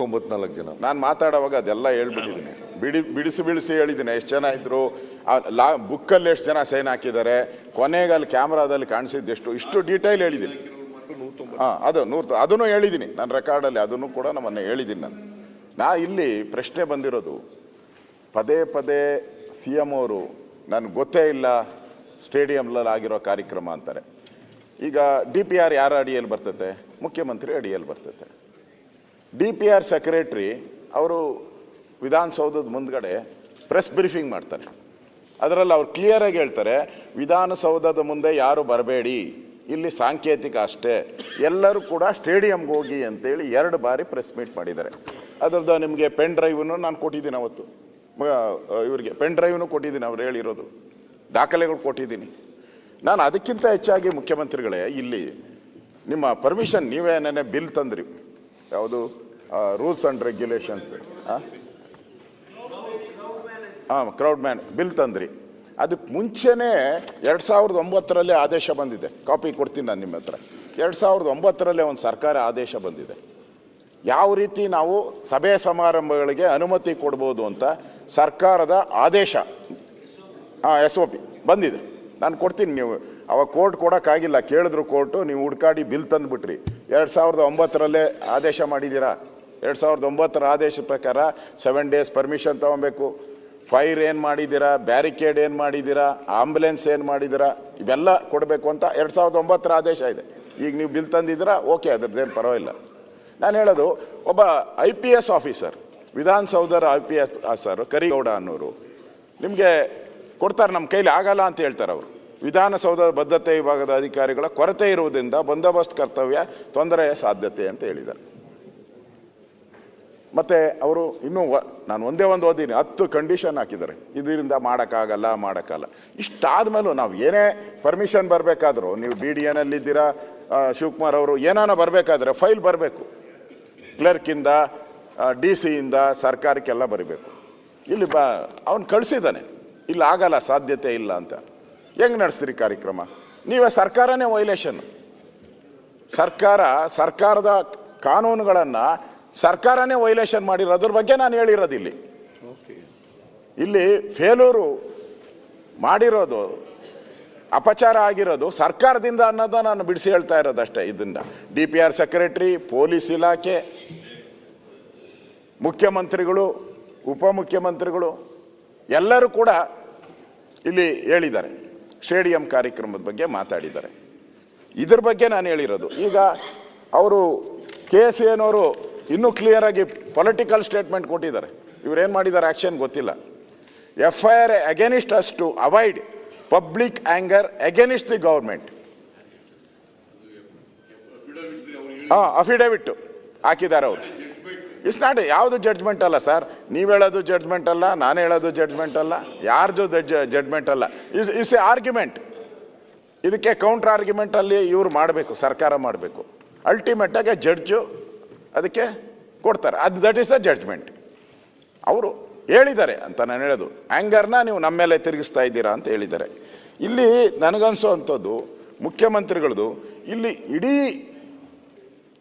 ತೊಂಬತ್ನಾಲ್ಕು ಜನ. ನಾನು ಮಾತಾಡುವಾಗ ಅದೆಲ್ಲ ಹೇಳ್ಬಿಟ್ಟಿದ್ದೀನಿ ಬಿಡಿ, ಬಿಡಿಸಿ ಬಿಡಿಸಿ ಹೇಳಿದ್ದೀನಿ ಎಷ್ಟು ಜನ ಇದ್ದರು ಲಾ, ಬುಕ್ಕಲ್ಲಿ ಎಷ್ಟು ಜನ ಸೈನ್ ಹಾಕಿದ್ದಾರೆ ಕೊನೆಗೆ ಅಲ್ಲಿ ಕ್ಯಾಮ್ರಾದಲ್ಲಿ ಕಾಣಿಸಿದ್ದು ಎಷ್ಟು, ಇಷ್ಟು ಡೀಟೇಲ್ ಹೇಳಿದ್ದೀನಿ ಹಾಂ, ಅದು ನೂರು, ಅದನ್ನು ಹೇಳಿದ್ದೀನಿ ನನ್ನ ರೆಕಾರ್ಡಲ್ಲಿ ಅದನ್ನು ಕೂಡ ನಮ್ಮನ್ನು ಹೇಳಿದ್ದೀನಿ ನಾನು. ನಾ ಇಲ್ಲಿ ಪ್ರಶ್ನೆ ಬಂದಿರೋದು, ಪದೇ ಪದೇ ಸಿ ಎಂ ಅವರು, ನನಗೆ ಗೊತ್ತೇ ಇಲ್ಲ ಸ್ಟೇಡಿಯಂನಲ್ಲಿ ಆಗಿರೋ ಕಾರ್ಯಕ್ರಮ ಅಂತಾರೆ. ಈಗ ಡಿ ಪಿ ಆರ್ ಯಾರ ಅಡಿಯಲ್ಲಿ ಬರ್ತೈತೆ? ಮುಖ್ಯಮಂತ್ರಿ ಅಡಿಯಲ್ಲಿ ಬರ್ತೈತೆ. ಡಿ ಪಿ ಆರ್ ಸೆಕ್ರೆಟ್ರಿ ಅವರು ವಿಧಾನಸೌಧದ ಮುಂದ್ಗಡೆ ಪ್ರೆಸ್ ಬ್ರೀಫಿಂಗ್ ಮಾಡ್ತಾರೆ. ಅದರಲ್ಲಿ ಅವ್ರು ಕ್ಲಿಯರಾಗಿ ಹೇಳ್ತಾರೆ, ವಿಧಾನಸೌಧದ ಮುಂದೆ ಯಾರು ಬರಬೇಡಿ, ಇಲ್ಲಿ ಸಾಂಕೇತಿಕ ಅಷ್ಟೇ, ಎಲ್ಲರೂ ಕೂಡ ಸ್ಟೇಡಿಯಂಗೆ ಹೋಗಿ ಅಂತೇಳಿ ಎರಡು ಬಾರಿ ಪ್ರೆಸ್ ಮೀಟ್ ಮಾಡಿದ್ದಾರೆ. ಅದರದ್ದು ನಿಮಗೆ ಪೆನ್ ಡ್ರೈವನ್ನು ನಾನು ಕೊಟ್ಟಿದ್ದೀನಿ ಅವತ್ತು. ಇವರಿಗೆ ಪೆನ್ ಡ್ರೈವ್ನು ಕೊಟ್ಟಿದ್ದೀನಿ ಅವ್ರು ಹೇಳಿರೋದು. ದಾಖಲೆಗಳು ಕೊಟ್ಟಿದ್ದೀನಿ. ನಾನು ಅದಕ್ಕಿಂತ ಹೆಚ್ಚಾಗಿ ಮುಖ್ಯಮಂತ್ರಿಗಳೇ, ಇಲ್ಲಿ ನಿಮ್ಮ ಪರ್ಮಿಷನ್ ನೀವೇ ಬಿಲ್ ತಂದ್ರಿ. ಯಾವುದು? ರೂಲ್ಸ್ ಆ್ಯಂಡ್ ರೆಗ್ಯುಲೇಷನ್ಸ್ ಹಾಂ ಕ್ರೌಡ್ ಮ್ಯಾನ್ ಬಿಲ್ ತಂದ್ರಿ. ಅದಕ್ಕೆ ಮುಂಚೆನೇ ಎರಡು ಸಾವಿರದ ಒಂಬತ್ತರಲ್ಲೇ ಆದೇಶ ಬಂದಿದೆ. ಕಾಪಿ ಕೊಡ್ತೀನಿ ನಾನು ನಿಮ್ಮ ಹತ್ರ. ಎರಡು ಸಾವಿರದ ಒಂಬತ್ತರಲ್ಲೇ ಒಂದು ಸರ್ಕಾರ ಆದೇಶ ಬಂದಿದೆ. ಯಾವ ರೀತಿ ನಾವು ಸಭೆ ಸಮಾರಂಭಗಳಿಗೆ ಅನುಮತಿ ಕೊಡ್ಬೋದು ಅಂತ ಸರ್ಕಾರದ ಆದೇಶ ಹಾಂ ಎಸ್ ಒ ಪಿ ಬಂದಿದೆ. ನಾನು ಕೊಡ್ತೀನಿ ನೀವು. ಅವಾಗ ಕೋರ್ಟ್ ಕೊಡೋಕ್ಕಾಗಿಲ್ಲ. ಕೇಳಿದ್ರು ಕೋರ್ಟು, ನೀವು ಹುಡ್ಕಾಡಿ ಬಿಲ್ ತಂದುಬಿಟ್ರಿ. ಎರಡು ಸಾವಿರದ ಒಂಬತ್ತರಲ್ಲೇ ಆದೇಶ ಮಾಡಿದ್ದೀರಾ? ಎರಡು ಸಾವಿರದ ಒಂಬತ್ತರ ಆದೇಶ ಪ್ರಕಾರ ಸೆವೆನ್ ಡೇಸ್ ಪರ್ಮಿಷನ್ ತೊಗೊಬೇಕು. ಫೈರ್ ಏನು ಮಾಡಿದ್ದೀರಾ? ಬ್ಯಾರಿಕೇಡ್ ಏನು ಮಾಡಿದ್ದೀರಾ? ಆಂಬುಲೆನ್ಸ್ ಏನು ಮಾಡಿದ್ದೀರಾ? ಇವೆಲ್ಲ ಕೊಡಬೇಕು ಅಂತ ಎರಡು ಸಾವಿರದ ಒಂಬತ್ತರ ಆದೇಶ ಇದೆ. ಈಗ ನೀವು ಬಿಲ್ ತಂದಿದ್ದೀರಾ? ಓಕೆ ಅದ್ರದ್ದೇನು ಪರವಾಗಿಲ್ಲ. ನಾನು ಹೇಳೋದು, ಒಬ್ಬ I P S officer ವಿಧಾನಸೌಧರ I P S officer Karigowda ಅನ್ನೋರು, ನಿಮಗೆ ಕೊಡ್ತಾರೆ ನಮ್ಮ ಕೈಲಿ ಆಗಲ್ಲ ಅಂತ ಹೇಳ್ತಾರೆ ಅವರು. ವಿಧಾನಸೌಧದ ಬದ್ಧತೆ ವಿಭಾಗದ ಅಧಿಕಾರಿಗಳ ಕೊರತೆ ಇರುವುದರಿಂದ ಬಂದೋಬಸ್ತ್ ಕರ್ತವ್ಯ ತೊಂದರೆಯ ಸಾಧ್ಯತೆ ಅಂತ ಹೇಳಿದ್ದಾರೆ. ಮತ್ತೆ ಅವರು ಇನ್ನೂ ನಾನು ಒಂದೇ ಒಂದು ಓದಿನಿ, ಹತ್ತು ಕಂಡೀಷನ್ ಹಾಕಿದ್ದಾರೆ. ಇದರಿಂದ ಮಾಡೋಕ್ಕಾಗಲ್ಲ ಮಾಡೋಕ್ಕಲ್ಲ ಇಷ್ಟಾದ್ಮೇಲೂ ನಾವು ಏನೇ ಪರ್ಮಿಷನ್ ಬರಬೇಕಾದ್ರೂ, ನೀವು ಬಿ ಡಿ ಎನಲ್ಲಿದ್ದೀರಾ ಶಿವಕುಮಾರ್ ಅವರು ಏನಾನ ಬರಬೇಕಾದ್ರೆ ಫೈಲ್ ಬರಬೇಕು. ಕ್ಲರ್ಕಿಂದ ಡಿ ಸಿಯಿಂದ ಸರ್ಕಾರಕ್ಕೆಲ್ಲ ಬರಬೇಕು. ಇಲ್ಲಿ ಬ, ಅವನು ಕಳಿಸಿದ್ದಾನೆ. ಇಲ್ಲಿ, ಆಗಲ್ಲ, ಸಾಧ್ಯತೆ ಇಲ್ಲ ಅಂತ. ಹೆಂಗೆ ನಡೆಸ್ತೀರಿ ಕಾರ್ಯಕ್ರಮ? ನೀವೇ ಸರ್ಕಾರನೇ ವೈಲೇಷನ್. ಸರ್ಕಾರ, ಸರ್ಕಾರದ ಕಾನೂನುಗಳನ್ನು ಸರ್ಕಾರನೇ ವೈಲೇಷನ್ ಮಾಡಿರೋದ್ರ ಬಗ್ಗೆ ನಾನು ಹೇಳಿರೋದು ಇಲ್ಲಿ ಇಲ್ಲಿ ಫೇಲೂರು ಮಾಡಿರೋದು, ಅಪಚಾರ ಆಗಿರೋದು ಸರ್ಕಾರದಿಂದ ಅನ್ನೋದು ನಾನು ಬಿಡಿಸಿ ಹೇಳ್ತಾ ಇರೋದು ಅಷ್ಟೇ ಇದರಿಂದ. D P R secretary, police ಇಲಾಖೆ, ಮುಖ್ಯಮಂತ್ರಿಗಳು, ಉಪಮುಖ್ಯಮಂತ್ರಿಗಳು ಎಲ್ಲರೂ ಕೂಡ ಇಲ್ಲಿ ಹೇಳಿದ್ದಾರೆ. ಸ್ಟೇಡಿಯಂ ಕಾರ್ಯಕ್ರಮದ ಬಗ್ಗೆ ಮಾತಾಡಿದ್ದಾರೆ ಇದ್ರ ಬಗ್ಗೆ ನಾನು ಹೇಳಿರೋದು ಈಗ ಅವರು ಕೆ ಎಸ್ ಏನವರು ಇನ್ನೂ ಕ್ಲಿಯರ್ ಆಗಿ ಪೊಲಿಟಿಕಲ್ ಸ್ಟೇಟ್ಮೆಂಟ್ ಕೊಟ್ಟಿದ್ದಾರೆ ಇವ್ರೇನು ಮಾಡಿದ್ದಾರೆ ಆ್ಯಕ್ಷನ್ ಗೊತ್ತಿಲ್ಲ F I R against us to avoid public anger against the government ಹಾಂ ಅಫಿಡೇವಿಟ್ಟು ಹಾಕಿದ್ದಾರೆ ಅವರು ಇಟ್ಸ್ ನಾಟ್ ಯಾವುದು ಜಡ್ಜ್ಮೆಂಟ್ ಅಲ್ಲ ಸರ್ ನೀವು ಹೇಳೋದು ಜಡ್ಜ್ಮೆಂಟ್ ಅಲ್ಲ, ನಾನು ಹೇಳೋದು ಜಡ್ಜ್ಮೆಂಟ್ ಅಲ್ಲ, ಯಾರ್ದು ಜಡ್ಜ್ಮೆಂಟ್ ಅಲ್ಲ. ಇಸ್ ಇಸ್ ಎ ಆರ್ಗ್ಯುಮೆಂಟ್ ಇದಕ್ಕೆ ಕೌಂಟರ್ ಆರ್ಗ್ಯುಮೆಂಟಲ್ಲಿ ಇವ್ರು ಮಾಡಬೇಕು, ಸರ್ಕಾರ ಮಾಡಬೇಕು. ಅಲ್ಟಿಮೇಟಾಗಿ ಜಡ್ಜು ಅದಕ್ಕೆ ಕೊಡ್ತಾರೆ. ಅದು ದಟ್ ಈಸ್ ದ ಜಡ್ಜ್ಮೆಂಟ್ ಅವರು ಹೇಳಿದ್ದಾರೆ ಅಂತ ನಾನು ಹೇಳೋದು. ಆ್ಯಂಗರ್ನ ನೀವು ನಮ್ಮ ಮೇಲೆ ತಿರುಗಿಸ್ತಾ ಇದ್ದೀರಾ ಅಂತ ಹೇಳಿದ್ದಾರೆ. ಇಲ್ಲಿ ನನಗನ್ಸೋ ಅಂಥದ್ದು ಮುಖ್ಯಮಂತ್ರಿಗಳದು, ಇಲ್ಲಿ ಇಡೀ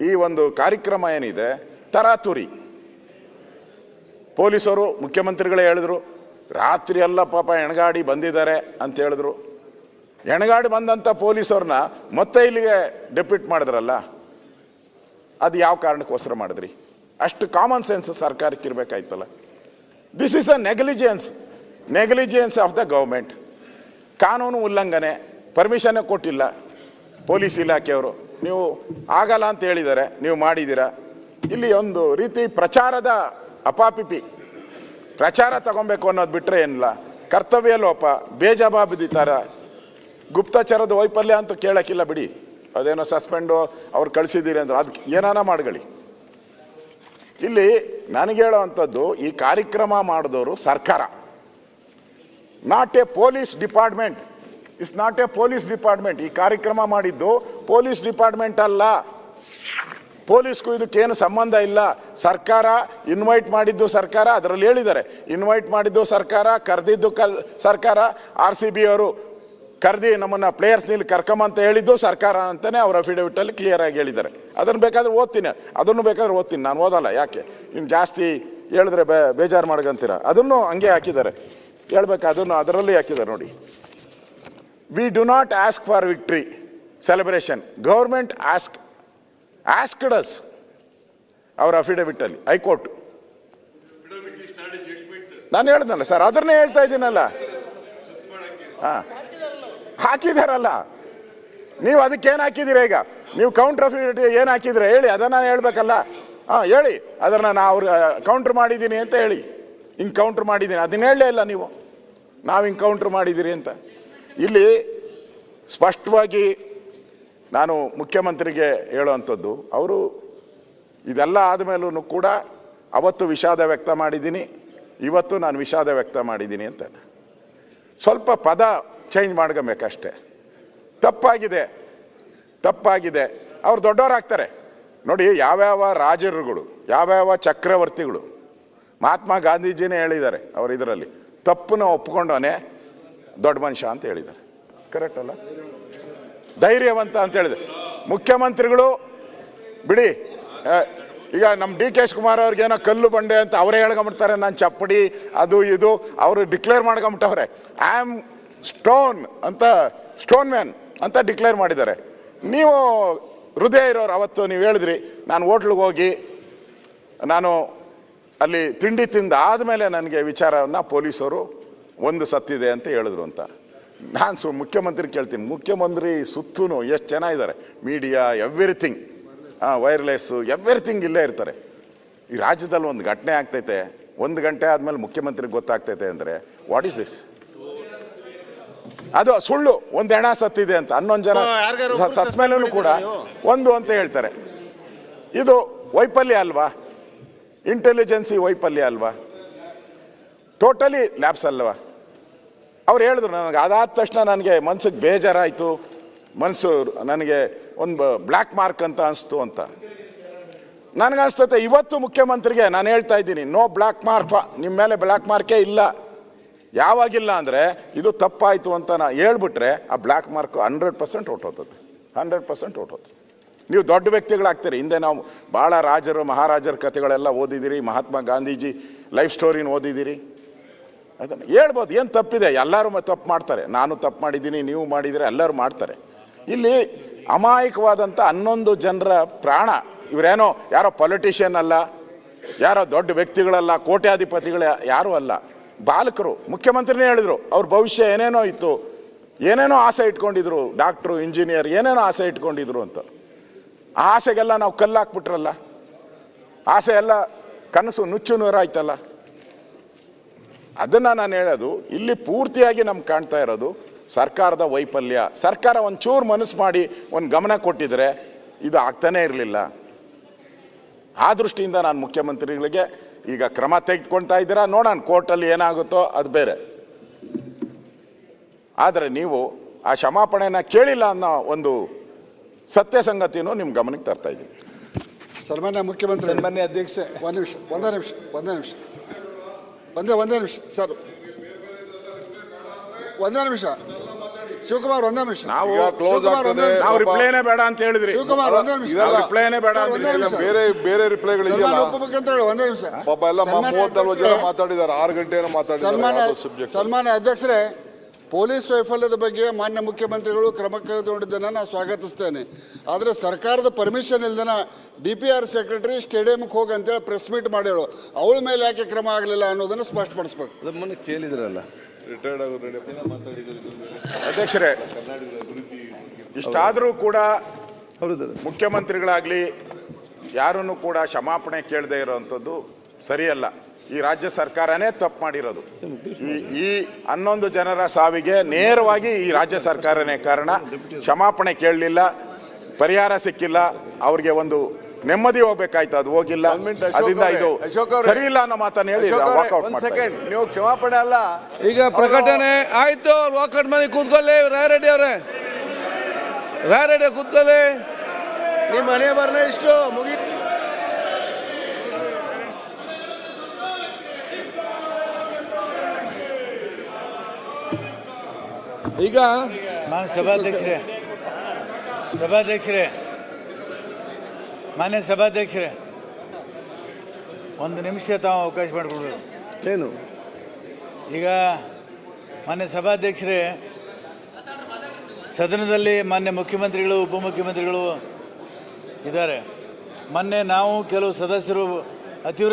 ಈ ಒಂದು ಕಾರ್ಯಕ್ರಮ ಏನಿದೆ ತರಾತುರಿ. ಪೊಲೀಸರು, ಮುಖ್ಯಮಂತ್ರಿಗಳೇ ಹೇಳಿದ್ರು, ರಾತ್ರಿ ಎಲ್ಲ ಪಾಪ ಎಣಗಾಡಿ ಬಂದಿದ್ದಾರೆ ಅಂತ ಹೇಳಿದ್ರು. ಎಣಗಾಡಿ ಬಂದಂಥ ಪೊಲೀಸವ್ರನ್ನ ಮತ್ತೆ ಇಲ್ಲಿಗೆ ಡೆಪ್ಯೂಟ್ ಮಾಡಿದ್ರಲ್ಲ, ಅದು ಯಾವ ಕಾರಣಕ್ಕೋಸ್ಕರ ಮಾಡಿದ್ರಿ? ಅಷ್ಟು ಕಾಮನ್ ಸೆನ್ಸ್ ಸರ್ಕಾರಕ್ಕೆ ಇರಬೇಕಾಯ್ತಲ್ಲ. This is a negligence negligence of the government ಕಾನೂನು ಉಲ್ಲಂಘನೆ ಪರ್ಮಿಷನ್ನೇ ಕೊಟ್ಟಿಲ್ಲ ಪೊಲೀಸ್ ಇಲಾಖೆಯವರು. ನೀವು ಆಗಲ್ಲ ಅಂತ ಹೇಳಿದ್ದಾರೆ, ನೀವು ಮಾಡಿದ್ದೀರಾ? ಇಲ್ಲಿ ಒಂದು ರೀತಿ ಪ್ರಚಾರದ ಅಪಾಪಿಪಿ. ಪ್ರಚಾರ ತಗೊಬೇಕು ಅನ್ನೋದು ಬಿಟ್ಟರೆ ಏನಿಲ್ಲ. ಕರ್ತವ್ಯ ಲೋಪ ಬೇಜವಾಬ್ದಿತಾರ ಗುಪ್ತಚರದ ವೈಫಲ್ಯ ಅಂತ ಕೇಳೋಕ್ಕಿಲ್ಲ ಬಿಡಿ. ಅದೇನೋ ಸಸ್ಪೆಂಡು, ಅವ್ರು ಕಳಿಸಿದ್ದೀರಿ ಅಂದ್ರೆ. ಅದಕ್ಕೆ ಏನಾನ ಮಾಡ್ಕೊಳ್ಳಿ. ಇಲ್ಲಿ ನನಗೆ ಹೇಳೋವಂಥದ್ದು ಈ ಕಾರ್ಯಕ್ರಮ ಮಾಡಿದವರು ಸರ್ಕಾರ. Not a police department. It's not a police department. ಈ ಕಾರ್ಯಕ್ರಮ ಮಾಡಿದ್ದು ಪೊಲೀಸ್ ಡಿಪಾರ್ಟ್ಮೆಂಟ್ ಅಲ್ಲ. ಪೊಲೀಸ್ಗೂ ಇದಕ್ಕೇನು ಸಂಬಂಧ ಇಲ್ಲ. ಸರ್ಕಾರ ಇನ್ವೈಟ್ ಮಾಡಿದ್ದು ಸರ್ಕಾರ, ಅದರಲ್ಲಿ ಹೇಳಿದ್ದಾರೆ. ಇನ್ವೈಟ್ ಮಾಡಿದ್ದು ಸರ್ಕಾರ, ಕರೆದಿದ್ದು ಕಲ್ ಸರ್ಕಾರ ಆರ್ ಸಿ ಬಿ ಅವರು ಕರೆದಿ ನಮ್ಮನ್ನು ಪ್ಲೇಯರ್ಸ್ ನೀಲಿ ಕರ್ಕೊಂಬಂತ ಹೇಳಿದ್ದು ಸರ್ಕಾರ ಅಂತಲೇ ಅವ್ರ ಅಫಿಡವಿಟಲ್ಲಿ ಕ್ಲಿಯರಾಗಿ ಹೇಳಿದ್ದಾರೆ. ಅದನ್ನು ಬೇಕಾದ್ರೆ ಓದ್ತೀನಿ. ಅದನ್ನು ಬೇಕಾದ್ರೆ ಓದ್ತೀನಿ. ನಾನು ಓದಲ್ಲ, ಯಾಕೆ? ಇನ್ನು ಜಾಸ್ತಿ ಹೇಳಿದ್ರೆ ಬೇ, ಬೇಜಾರು ಮಾಡ್ಕಂತೀರ? ಅದನ್ನು ಹಂಗೆ ಹಾಕಿದ್ದಾರೆ. ಹೇಳ್ಬೇಕು, ಅದನ್ನು ಅದರಲ್ಲಿ ಹಾಕಿದ್ದಾರೆ ನೋಡಿ. We do not ask for victory celebration government ask asked us ಅವರ ಅಫಿಡವಿಟಲ್ಲಿ ಹೈಕೋರ್ಟ್ ನಾನು ಹೇಳ್ದಲ್ಲ ಸರ್ ಅದನ್ನೇ ಹೇಳ್ತಾ ಇದ್ದೀನಲ್ಲ. ಹಾಂ. ಹಾಕಿದಾರಲ್ಲ. ನೀವು ಅದಕ್ಕೆ ಏನು ಹಾಕಿದ್ದೀರಾ ಈಗ? ನೀವು ಕೌಂಟರ್ ಅಫಿಡವಿಟ್ ಏನು ಹಾಕಿದ್ರೆ? ಹೇಳಿ, ಅದನ್ನ ನಾನು ಹೇಳ್ಬೇಕಲ್ಲ. ಹಾಂ, ಹೇಳಿ. ಅದನ್ನ ನಾ ಅವ್ರು ಕೌಂಟ್ರ್ ಮಾಡಿದ್ದೀನಿ ಅಂತ ಹೇಳಿ. ಹಿಂಗೆ ಕೌಂಟ್ರ್ ಮಾಡಿದ್ದೀನಿ. ಅದನ್ನ ಹೇಳಲೇ ಇಲ್ಲ ನೀವು. ನಾವು ಹಿಂಗೆ ಕೌಂಟ್ರ್ ಮಾಡಿದ್ದೀರಿ ಅಂತ. ಇಲ್ಲಿ ಸ್ಪಷ್ಟವಾಗಿ ನಾನು ಮುಖ್ಯಮಂತ್ರಿಗೆ ಹೇಳುವಂಥದ್ದು, ಅವರು ಇದೆಲ್ಲ ಆದಮೇಲೂ ಕೂಡ ಅವತ್ತು ವಿಷಾದ ವ್ಯಕ್ತ ಮಾಡಿದ್ದೀನಿ, ಇವತ್ತು ನಾನು ವಿಷಾದ ವ್ಯಕ್ತ ಮಾಡಿದ್ದೀನಿ ಅಂತ. ಸ್ವಲ್ಪ ಪದ ಚೇಂಜ್ ಮಾಡ್ಕೊಬೇಕಷ್ಟೆ. ತಪ್ಪಾಗಿದೆ ತಪ್ಪಾಗಿದೆ. ಅವ್ರು ದೊಡ್ಡವರಾಗ್ತಾರೆ. ನೋಡಿ, ಯಾವ್ಯಾವ ರಾಜರುಗಳು, ಯಾವ್ಯಾವ ಚಕ್ರವರ್ತಿಗಳು, ಮಹಾತ್ಮ ಗಾಂಧೀಜಿನೇ ಹೇಳಿದ್ದಾರೆ ಅವರು ಇದರಲ್ಲಿ. ತಪ್ಪನ್ನು ಒಪ್ಕೊಂಡವನೇ ದೊಡ್ಡ ಮನುಷ್ಯ ಅಂತ ಹೇಳಿದ್ದಾರೆ. ಕರೆಕ್ಟ್ ಅಲ್ಲ? ಧೈರ್ಯವಂತ ಅಂತ ಹೇಳಿದೆ. ಮುಖ್ಯಮಂತ್ರಿಗಳು, ಬಿಡಿ ಈಗ ನಮ್ಮ ಡಿ ಕೆ ಶಿವಕುಮಾರ್ ಅವ್ರಿಗೇನೋ ಕಲ್ಲು ಬಂಡೆ ಅಂತ ಅವರೇ ಹೇಳ್ಕೊಂಬಿಡ್ತಾರೆ, ನಾನು ಚಪ್ಪಡಿ, ಅದು ಇದು, ಅವರು ಡಿಕ್ಲೇರ್ ಮಾಡ್ಕೊಂಬಿಟ್ಟವ್ರೆ. ಐ ಆಮ್ ಸ್ಟೋನ್ ಅಂತ ಸ್ಟೋನ್ ಮ್ಯಾನ್ ಅಂತ ಡಿಕ್ಲೇರ್ ಮಾಡಿದ್ದಾರೆ. ನೀವು ಹೃದಯ ಇರೋರು ಅವತ್ತು ನೀವು ಹೇಳಿದ್ರಿ, ನಾನು ಹೋಟ್ಲಿಗೆ ಹೋಗಿ, ನಾನು ಅಲ್ಲಿ ತಿಂಡಿ ತಿಂದ ಆದಮೇಲೆ ನನಗೆ ವಿಚಾರವನ್ನು ಪೊಲೀಸರು, ಒಂದು ಸತ್ತಿದೆ ಅಂತ ಹೇಳಿದ್ರು ಅಂತ. ನಾನು ಸು ಮುಖ್ಯಮಂತ್ರಿ ಕೇಳ್ತೀನಿ. ಮುಖ್ಯಮಂತ್ರಿ ಸುತ್ತೂ ಎಷ್ಟು ಜನ ಇದ್ದಾರೆ ಮೀಡಿಯಾ ಎವ್ರಿಥಿಂಗ್ ಹಾಂ ವೈರ್ಲೆಸ್ಸು ಎವ್ರಿಥಿಂಗ್ ಇಲ್ಲೇ ಇರ್ತಾರೆ. ಈ ರಾಜ್ಯದಲ್ಲಿ ಒಂದು ಘಟನೆ ಆಗ್ತೈತೆ. ಒಂದು ಗಂಟೆ ಆದಮೇಲೆ ಮುಖ್ಯಮಂತ್ರಿಗೆ ಗೊತ್ತಾಗ್ತೈತೆ ಅಂದರೆ ವಾಟ್ ಇಸ್ ದಿಸ್ ಅದು ಸುಳ್ಳು. ಒಂದು ಹೆಣ ಸತ್ತಿದೆ ಅಂತ. ಹನ್ನೊಂದು ಜನ ಸತ್ತ ಮೇಲೂ ಕೂಡ ಒಂದು ಅಂತ ಹೇಳ್ತಾರೆ. ಇದು ವೈಫಲ್ಯ ಅಲ್ವಾ? ಇಂಟೆಲಿಜೆನ್ಸಿ ವೈಫಲ್ಯ ಅಲ್ವಾ? ಟೋಟಲಿ ಲ್ಯಾಬ್ಸ್ ಅಲ್ವಾ? ಅವ್ರು ಹೇಳಿದ್ರು ನನಗೆ, ಅದಾದ ತಕ್ಷಣ ನನಗೆ ಮನ್ಸಿಗೆ ಬೇಜಾರಾಯಿತು. ಮನಸ್ಸು ನನಗೆ ಒಂದು ಬ್ಲ್ಯಾಕ್ ಮಾರ್ಕ್ ಅಂತ ಅನಿಸ್ತು ಅಂತ. ನನಗನ್ಸ್ತತೆ ಇವತ್ತು ಮುಖ್ಯಮಂತ್ರಿಗೆ ನಾನು ಹೇಳ್ತಾ ಇದ್ದೀನಿ, ನೋ ಬ್ಲ್ಯಾಕ್ ಮಾರ್ಕ್ ನಿಮ್ಮ ಮೇಲೆ ಬ್ಲ್ಯಾಕ್ ಮಾರ್ಕೇ ಇಲ್ಲ. ಯಾವಾಗಿಲ್ಲ ಅಂದರೆ ಇದು ತಪ್ಪಾಯಿತು ಅಂತ ನಾನು ಹೇಳ್ಬಿಟ್ರೆ ಆ ಬ್ಲ್ಯಾಕ್ ಮಾರ್ಕ್ ಹಂಡ್ರೆಡ್ ಪರ್ಸೆಂಟ್ ಹೊಟ್ಟೋತದೆ ಹಂಡ್ರೆಡ್ ಪರ್ಸೆಂಟ್ ಹೊಟ್ಟೋದು ನೀವು ದೊಡ್ಡ ವ್ಯಕ್ತಿಗಳಾಗ್ತೀರಿ. ಹಿಂದೆ ನಾವು ಭಾಳ ರಾಜರು, ಮಹಾರಾಜರ ಕಥೆಗಳೆಲ್ಲ ಓದಿದ್ದೀರಿ, ಮಹಾತ್ಮ ಗಾಂಧೀಜಿ ಲೈಫ್ ಸ್ಟೋರಿನ ಓದಿದ್ದೀರಿ. ಅದನ್ನು ಹೇಳ್ಬೋದು, ಏನು ತಪ್ಪಿದೆ? ಎಲ್ಲರೂ ತಪ್ಪು ಮಾಡ್ತಾರೆ. ನಾನು ತಪ್ಪು ಮಾಡಿದ್ದೀನಿ, ನೀವು ಮಾಡಿದರೆ ಎಲ್ಲರೂ ಮಾಡ್ತಾರೆ. ಇಲ್ಲಿ ಅಮಾಯಕವಾದಂಥ ಹನ್ನೊಂದು ಜನರ ಪ್ರಾಣ, ಇವರೇನೋ ಯಾರೋ ಪೊಲಿಟಿಷಿಯನ್ ಅಲ್ಲ, ಯಾರೋ ದೊಡ್ಡ ವ್ಯಕ್ತಿಗಳಲ್ಲ, ಕೋಟ್ಯಾಧಿಪತಿಗಳ, ಯಾರೂ ಅಲ್ಲ. ಬಾಲಕರು, ಮುಖ್ಯಮಂತ್ರಿನೇ ಹೇಳಿದರು, ಅವ್ರ ಭವಿಷ್ಯ ಏನೇನೋ ಇತ್ತು, ಏನೇನೋ ಆಸೆ ಇಟ್ಕೊಂಡಿದ್ರು, ಡಾಕ್ಟ್ರು, ಇಂಜಿನಿಯರ್, ಏನೇನೋ ಆಸೆ ಇಟ್ಕೊಂಡಿದ್ರು ಅಂತ. ಆಸೆಗೆಲ್ಲ ನಾವು ಕಲ್ಲಾಕ್ಬಿಟ್ರಲ್ಲ. ಆಸೆ ಎಲ್ಲ ಕನಸು ನುಚ್ಚು ನೂರಾಯ್ತಲ್ಲ. ಅದನ್ನು ನಾನು ಹೇಳೋದು ಇಲ್ಲಿ ಪೂರ್ತಿಯಾಗಿ ನಮ್ಗೆ ಕಾಣ್ತಾ ಇರೋದು ಸರ್ಕಾರದ ವೈಫಲ್ಯ. ಸರ್ಕಾರ ಒಂಚೂರು ಮನಸ್ಸು ಮಾಡಿ ಒಂದು ಗಮನ ಕೊಟ್ಟಿದ್ರೆ ಇದು ಆಗ್ತಾನೇ ಇರಲಿಲ್ಲ. ಆ ದೃಷ್ಟಿಯಿಂದ ನಾನು ಮುಖ್ಯಮಂತ್ರಿಗಳಿಗೆ ಈಗ ಕ್ರಮ ತೆಗೆದುಕೊಳ್ತಾ ಇದ್ದೀರಾ? ನೋಡೋಣ ಕೋರ್ಟಲ್ಲಿ ಏನಾಗುತ್ತೋ ಅದು ಬೇರೆ. ಆದರೆ ನೀವು ಆ ಕ್ಷಮಾಪಣೆನ ಕೇಳಿಲ್ಲ ಅನ್ನೋ ಒಂದು ಸತ್ಯ ಸಂಗತಿನೂ ನಿಮ್ಮ ಗಮನಕ್ಕೆ ತರ್ತಾ ಇದ್ದೀನಿ. ಸನ್ಮಾನ್ಯ ಮುಖ್ಯಮಂತ್ರಿ ಸನ್ಮಾನ್ಯ ಅಧ್ಯಕ್ಷ. ಒಂದು ನಿಮಿಷ ಒಂದೇ ನಿಮಿಷ ಒಂದೇ ನಿಮಿಷ. ಒಂದೇ ಒಂದೇ ನಿಮಿಷ ಸರ್. ಒಂದೇ ನಿಮಿಷ. ಶಿವಕುಮಾರ್ ಒಂದೇ ನಿಮಿಷ. ನಾವು ಕ್ಲೋಸ್ ಒಂದೇ ಆಗ್ತದೆ. ನಾವು ರಿಪ್ಲೈನೇ ಬೇಡ ಅಂತ ಹೇಳಿದ್ರಿ. ಶಿವಕುಮಾರ್ ಒಂದೇ ನಿಮಿಷ. ನಾವು ರಿಪ್ಲೈನೇ ಬೇಡ. ಬೇರೆ ಬೇರೆ ರಿಪ್ಲೈಗಳು ಇದೆಯಲ್ಲ? ಅಂತ ಹೇಳಿ ಒಂದೇ ನಿಮಿಷ. ಪಾಪ ಎಲ್ಲ ಸನ್ಮಾನ್ಯ ಮೂವತ್ ನಲ್ವತ್ತು ಜನ ಮಾತಾಡಿದ್ದಾರೆ ಆರು ಗಂಟೆ ಏನೋ ಮಾತಾಡಿದ್ದಾರೆ ಸನ್ಮಾನ. ಸನ್ಮಾನ್ಯ ಅಧ್ಯಕ್ಷರೇ ಪೊಲೀಸ್ ವೈಫಲ್ಯದ ಬಗ್ಗೆ ಮಾನ್ಯ ಮುಖ್ಯಮಂತ್ರಿಗಳು ಕ್ರಮ ಕೈಗೊಂಡಿದ್ದನ್ನು ನಾನು ಸ್ವಾಗತಿಸ್ತೇನೆ. ಆದರೆ ಸರ್ಕಾರದ ಪರ್ಮಿಷನ್ ಇಲ್ದನ ಡಿ ಪಿ ಆರ್ ಸೆಕ್ರೆಟರಿ ಸ್ಟೇಡಿಯಂಗೆ ಹೋಗಿ ಅಂತೇಳಿ ಪ್ರೆಸ್ ಮೀಟ್ ಮಾಡ್ಯಾಳು. ಅವಳ ಮೇಲೆ ಯಾಕೆ ಕ್ರಮ ಆಗಲಿಲ್ಲ ಅನ್ನೋದನ್ನು ಸ್ಪಷ್ಟಪಡಿಸ್ಬೇಕು. ಅದು ಮೊನ್ನೆ ಕೇಳಿದ್ರಲ್ಲ. ರಿಟೈರ್ಡ್ ಅಧ್ಯಕ್ಷರೇ ಇಷ್ಟಾದರೂ ಕೂಡ ಹೌದು ಮುಖ್ಯಮಂತ್ರಿಗಳಾಗಲಿ ಯಾರನ್ನು ಕೂಡ ಕ್ಷಮಾಪಣೆ ಕೇಳದೆ ಇರೋವಂಥದ್ದು ಸರಿಯಲ್ಲ. ಈ ರಾಜ್ಯ ಸರ್ಕಾರನೇ ತಪ್ಪು ಮಾಡಿರೋದು. ಈ ಈ ಹನ್ನೊಂದು ಜನರ ಸಾವಿಗೆ ನೇರವಾಗಿ ಈ ರಾಜ್ಯ ಸರ್ಕಾರನೇ ಕಾರಣ. ಕ್ಷಮಾಪಣೆ ಕೇಳಲಿಲ್ಲ ಪರಿಹಾರ ಸಿಕ್ಕಿಲ್ಲ ಅವ್ರಿಗೆ ಒಂದು ನೆಮ್ಮದಿ ಹೋಗ್ಬೇಕಾಯ್ತು ಅದು ಹೋಗಿಲ್ಲ. ಅದರಿಂದ ಇದು ಅಶೋಕ್ ಅವ್ರೆ. ಸರಿ ಇಲ್ಲ ಅನ್ನೋ ಮಾತನ್ನ ಹೇಳಿ ಸೆಕೆಂಡ್ ನೀವು ಕ್ಷಮಾಪಣೆ ಅಲ್ಲ. ಈಗ ಪ್ರಕಟಣೆ ಆಯ್ತು ವಾಕೌಟ್ ಮಾಡಿ ಕೂತ್ಕೊಳ್ಳಿ ರಾಯರೆಡ್ಡಿ ಅವರೇ. ರಾಯರೆಡ್ಡಿ ಕೂತ್ಕೊಳ್ಳಿ. ನಿಮ್ಮ ಮನೆ ಬರ್ನ ಇಷ್ಟು ಮುಗಿ ಈಗ ಮಾನ್ಯ ಸಭಾಧ್ಯಕ್ಷರೇ ಸಭಾಧ್ಯಕ್ಷರೇ ಮಾನ್ಯ ಸಭಾಧ್ಯಕ್ಷರೇ ಒಂದು ನಿಮಿಷ ತಾವು ಅವಕಾಶ ಮಾಡಿಕೊಡ್ಬೇಕು. ಏನು? ಈಗ ಮಾನ್ಯ ಸಭಾಧ್ಯಕ್ಷರೇ ಸದನದಲ್ಲಿ ಮಾನ್ಯ ಮುಖ್ಯಮಂತ್ರಿಗಳು ಉಪಮುಖ್ಯಮಂತ್ರಿಗಳು ಇದ್ದಾರೆ. ಮೊನ್ನೆ ನಾವು ಕೆಲವು ಸದಸ್ಯರು ಅತಿವೃಷ್ಟಿ